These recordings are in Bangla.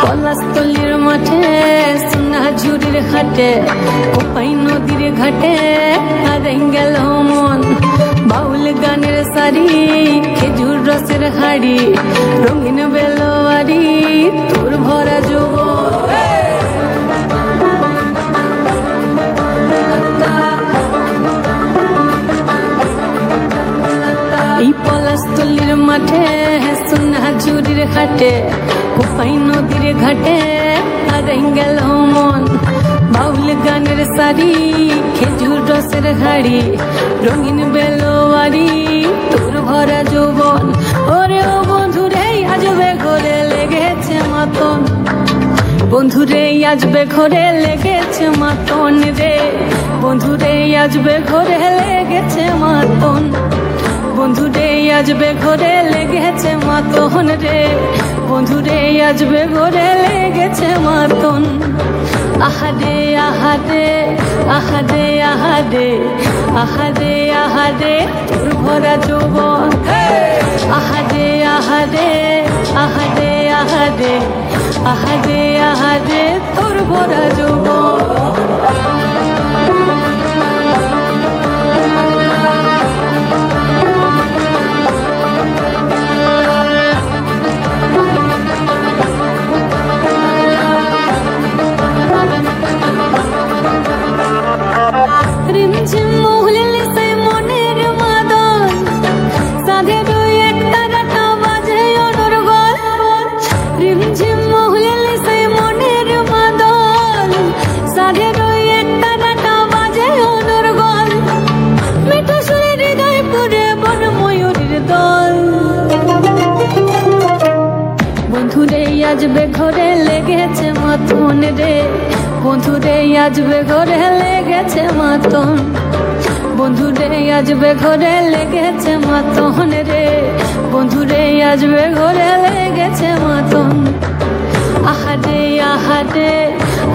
পলাশতলির মাঠে সোনা ঝুড়ির ঘাটে কোপাই নদীর ঘাটে হারে গেল সারি খেজুর রসের হাড়ি, রঙিন বেলোয়ারি, তোর ভরা যৌবন এই পলাশতলির মাঠে, সোনা ঝুড়ির ঘাটে কোপাই নদীর ঘাটে হারে গেল মন। বাউল গানের সারি, খেজুর রসের হাড়ি, রঙিন বেলোয়ারি ভরা যৌবন। ওরে ও বন্ধুরে আজবে ঘরে লেগেছে মাতন। বন্ধুরে আজবে ঘরে লেগেছে মাতন রে। বন্ধুরে আজবে ঘরে লেগেছে মাতন। বন্ধুরে আজবে ঘরে লেগেছে মাতন রে। বন্ধুরে আজবে ঘরে লেগেছে মাতন। আহাদে আহাদে আহাদে আহাদে আহাদে তোর ভরা যৌবন আহাদে আহাদে আহাদে আহাদে আহাদে আহাদে তোর ভরা বন্ধুরে আজবে ঘরে লেগেছে মাতন। বন্ধুরে আজবে ঘরে লেগেছে মাতন রে। বন্ধুরে আজবে ঘরে লেগেছে মাতন। আহারে আহারে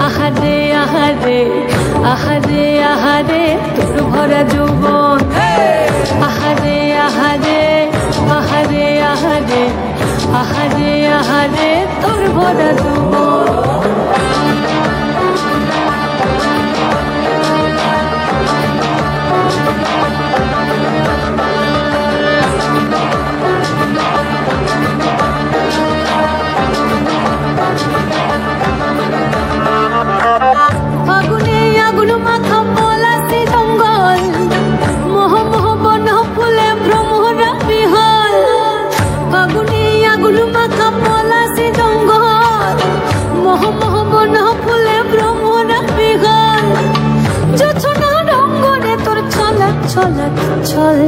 আহারে আহারে আহারে আহারে, তোর ভরা যৌবন ছল।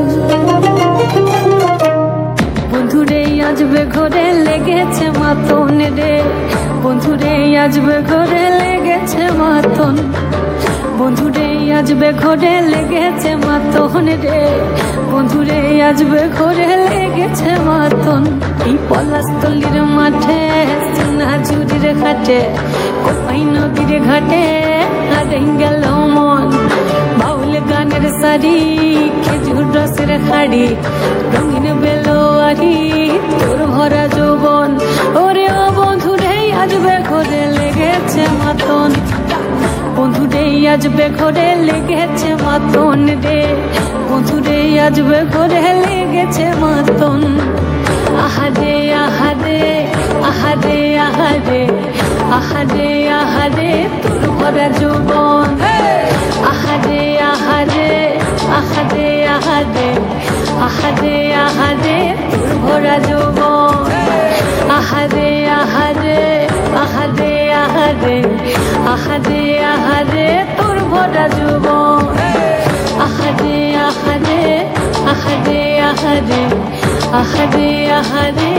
বন্ধুরে আজবে ঘরে লেগেছে মাতন রে। বন্ধুরে আজবে ঘরে লেগেছে মাতন। বন্ধুরে আজবে ঘরে লেগেছে মাতন রে। বন্ধুরে আজবে ঘরে লেগেছে মাতন। এই পলাশতলির মাঠে সোনা ঝুড়ির ঘাটে, কোপাই নদীর ঘাটে হারে গেল মন। খাড়ি রঙিন বেলোয়ারি, তোর ভরা যৌবন। ওরে ও বন্ধুরে আজবে ঘরে লেগেছে মাতন। বন্ধুরে আজবে ঘরে লেগেছে মাতন রে। বন্ধুরে আজবে ঘরে লেগেছে মাতন। আহারে আহারে আহারে আহারে আহারে আহারে তোর ভরা যৌবন। ভরা যৌবন আহাদে আহাদে আহাদে আহাদে আহাদে আহাদে তোর ভরা যৌবন আহাদে আহাদে আহাদে আহাদে আহাদে আহারে